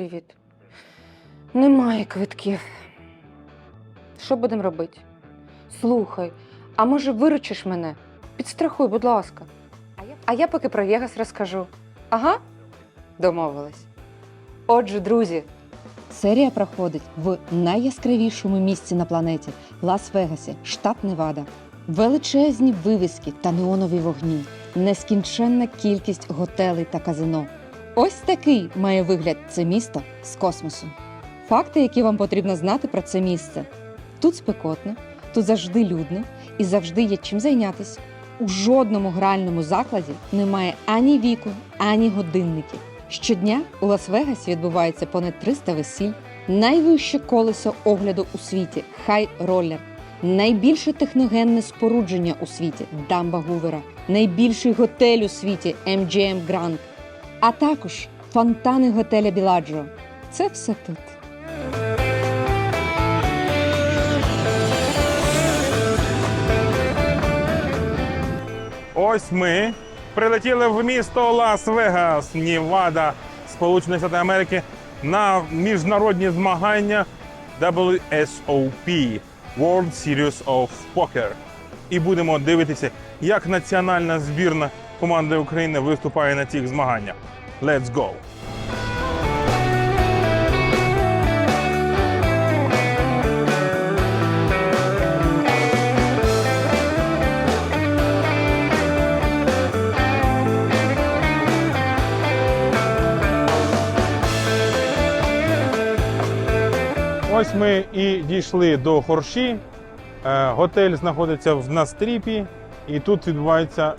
Привіт. Немає квитків. Що будемо робити? Слухай, а може виручиш мене? Підстрахуй, будь ласка. А я, а я поки про Вегас розкажу. Ага, домовились. Отже, друзі, серія проходить в найяскравішому місці на планеті Лас-Вегасі, штат Невада. Величезні вивіски та неонові вогні, нескінченна кількість готелей та казино. Ось такий має вигляд це місто з космосу. Факти, які вам потрібно знати про це місце. Тут спекотно, тут завжди людно і завжди є чим зайнятися. У жодному гральному закладі немає ані віку, ані годинників. Щодня у Лас-Вегасі відбувається понад 300 весіль, найвище колесо огляду у світі Хай Роллер, найбільше техногенне спорудження у світі Дамба Гувера, найбільший готель у світі MGM Grand, а також фонтани готеля Біладжо. Це все тут. Ось ми прилетіли в місто Лас-Вегас, Нівада, Сполучених Штатів Америки на міжнародні змагання WSOP World Series of Poker. І будемо дивитися, як національна збірна команди України виступає на цих змаганнях. Let's go! Ось ми і дійшли до Хорші. Е, Готель знаходиться в Настріпі, і тут відбувається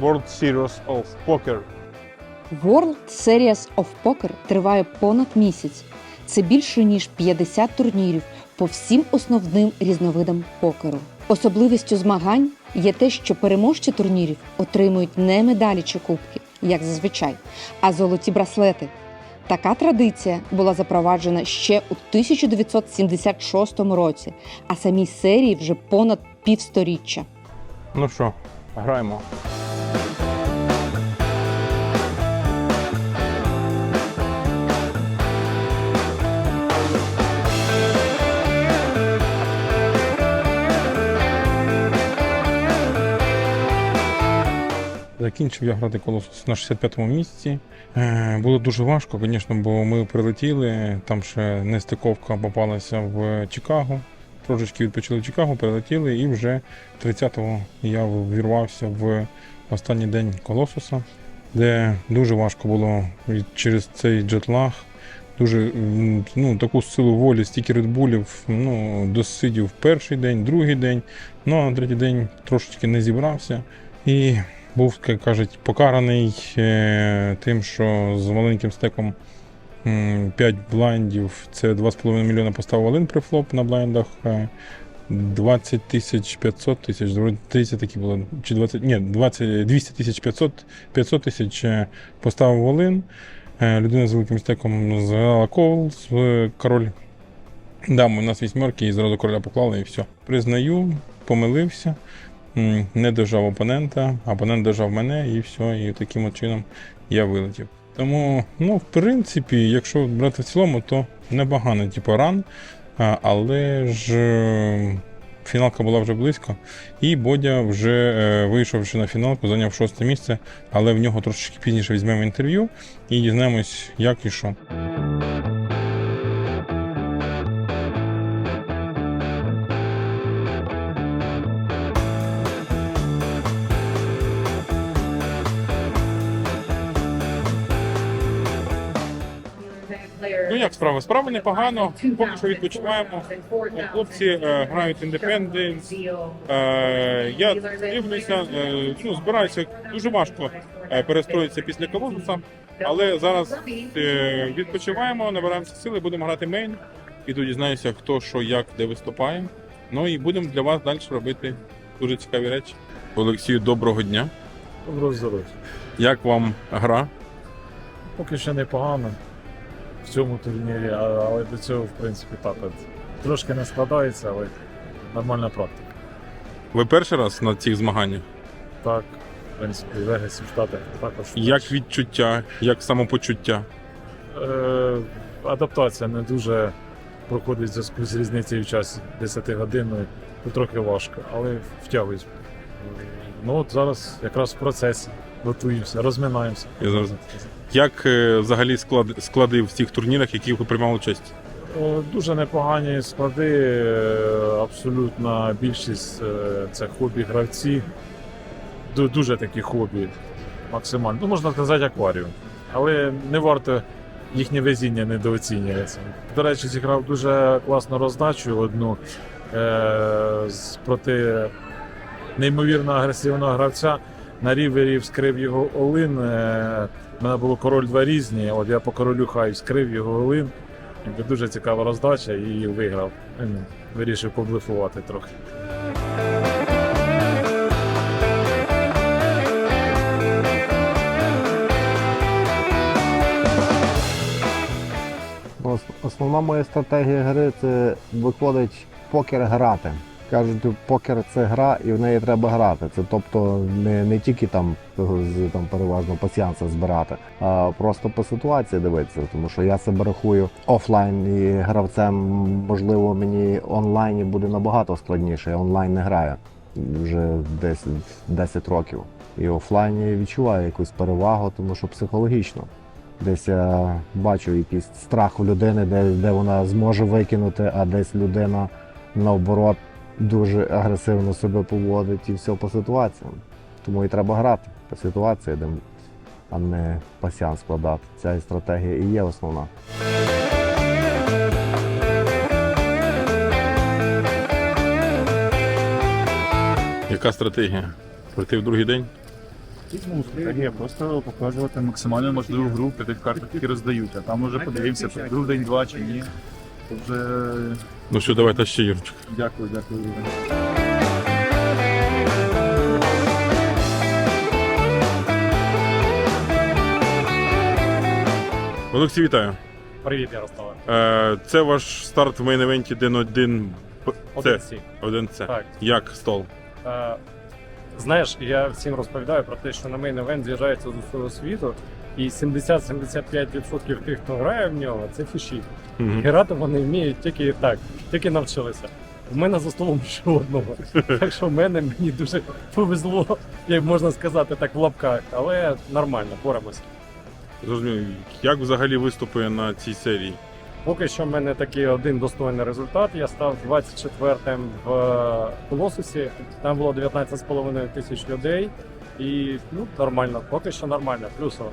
World Series of Poker. World Series of Poker триває понад місяць. Це більше ніж 50 турнірів по всім основним різновидам покеру. Особливістю змагань є те, що переможці турнірів отримують не медалі чи кубки, як зазвичай, а золоті браслети. Така традиція була запроваджена ще у 1976 році, а самій серії вже понад півсторіччя. Ну що, граємо. Закінчив я грати колосус на 65-му місці. Е, Було дуже важко, звісно, бо ми прилетіли, там ще нестиковка попалася в Чикаго. Трошечки відпочили в Чикаго, прилетіли, і вже 30-го я ввірвався в останній день колосуса, де дуже важко було через цей джетлаг. Дуже ну, таку силу волі, стільки редбулів, ну, досидів перший день, другий день, ну а на третій день трошечки не зібрався. І був, як кажуть, покараний е, тим, що з маленьким стеком 5 блайндів це 2,5 мільйона поставив один префлоп на блайндах. е, 20 тисяч 500 тисяч, 30 такі було, чи 20, ні, 20, 200 тисяч 500, 500 тисяч е, поставив волин. Е, Людина з великим стеком згадала кол, е, король. Дам, у нас вісьмерки, і зразу короля поклали, і все. Признаю, помилився, не дожав опонента, опонент дожав мене, і все, і таким чином я вилетів. Тому, ну, в принципі, якщо брати в цілому, то непогано, типу, ран, але ж е, фіналка була вже близько, і Бодя вже е, вийшовши на фіналку, зайняв шосте місце, але в нього трошечки пізніше візьмемо інтерв'ю і дізнаємось, як і що. Ну як справи? Справи непогано. Поки що відпочиваємо. Хлопці е, грають індепенденс. Е, я дивлюся, е, ну, збираюся дуже важко е, перестроїтися після колонуса, але зараз е, відпочиваємо, набираємося сили, будемо грати мейн. І тоді дізнаюся, хто що, як, де виступає. Ну і будемо для вас далі робити дуже цікаві речі. Олексію, доброго дня. Доброго здоров'я. Як вам гра? Поки що непогано в цьому турнірі, але до цього, в принципі, так. От. Трошки не складається, але нормальна практика. Ви перший раз на цих змаганнях? Так, в принципі, в Вегасі в Штатах також. Як відчуття, як самопочуття? Е, адаптація не дуже проходить в зв'язку з різницею в часі 10 годинною, то трохи важко, але втягуюсь. Ну от зараз якраз в процесі готуємося, розминаємося. Я зрозумів. Як е, взагалі склад, склади в цих турнірах, які ви приймали участь? Е, Дуже непогані склади, е, абсолютна більшість е, це хобі-гравці. Ду- Дуже такі хобі, максимально. Ну, можна сказати, акваріум. Але не варто їхнє везіння недооцінюється. До речі, зіграв дуже класну роздачу одну е, з- проти неймовірно агресивного гравця. На рівері вскрив його Олин. Е, у мене було король два різні. От я по королю хай вскрив його Олин. Дуже цікава роздача і виграв. Вирішив поблефувати трохи. Основна моя стратегія гри це виходить покер грати. Кажуть, покер це гра і в неї треба грати. Це тобто не, не тільки там, там переважно пасіянса збирати, а просто по ситуації дивитися. Тому що я себе рахую офлайн і гравцем, можливо, мені онлайні буде набагато складніше. Я онлайн не граю вже 10, 10 років. І офлайн я відчуваю якусь перевагу, тому що психологічно. Десь я бачу якийсь страх у людини, де, де вона зможе викинути, а десь людина наоборот дуже агресивно себе поводить і все по ситуаціям. Тому і треба грати по ситуації, а не пасіан складати. Ця стратегія і є основна. Яка стратегія? Прийти в другий день? Ну, стратегія просто показувати максимально можливу гру при тих картах, які роздають. А там уже подивимося, друг день, два чи ні. Вже Ну що, давайте ще Юрчик. дякую, дякую. Олексій, вітаю. Привіт, Ярославе. Е, це ваш старт в мейн-евенті день 1 Це Один сі. 1 це. Так. Як стол? Е, знаєш, я всім розповідаю про те, що на мейн евент з'їжджається з усього світу, і 70-75% тих, хто грає в нього, це фіші. І Угу. грати вони вміють тільки так, тільки навчилися. У мене за столом ще одного. Так що в мене мені дуже повезло, як можна сказати, так в лапках, але нормально, боремося. Зрозумів, як взагалі виступи на цій серії? Поки що в мене такий один достойний результат. Я став 24-м в е, Колосусі. Там було 19,5 тисяч людей. І ну, нормально, поки що нормально, плюсово.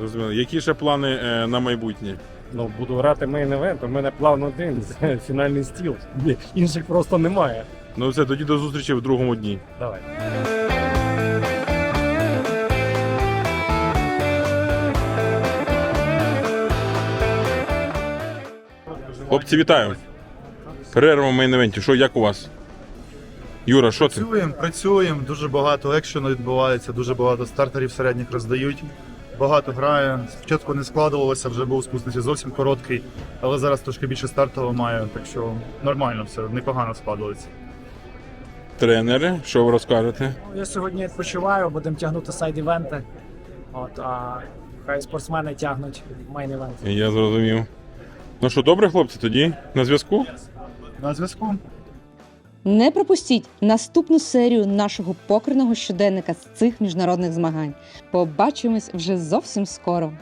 Зрозуміло. Які ще плани е, на майбутнє? Ну, буду грати мейн евент, у мене план один це фінальний стіл. Інших просто немає. Ну все, тоді до зустрічі в другому дні. Давай. Хлопці, вітаю. Перерва в мейн-евенті. Що, як у вас? Юра, що ти? Працюємо, працюємо, дуже багато екшену відбувається, дуже багато стартерів середніх роздають. Багато грає. Спочатку не складувалося, вже був спустився зовсім короткий, але зараз трошки більше стартового маю, так що нормально все, непогано складується. Тренери, що ви розкажете? Я сьогодні відпочиваю, будемо тягнути сайд-івенти. От, а хай спортсмени тягнуть мейн-івент. Я зрозумів. Ну що, добре, хлопці, тоді на зв'язку? На зв'язку. Не пропустіть наступну серію нашого покриного щоденника з цих міжнародних змагань. Побачимось вже зовсім скоро.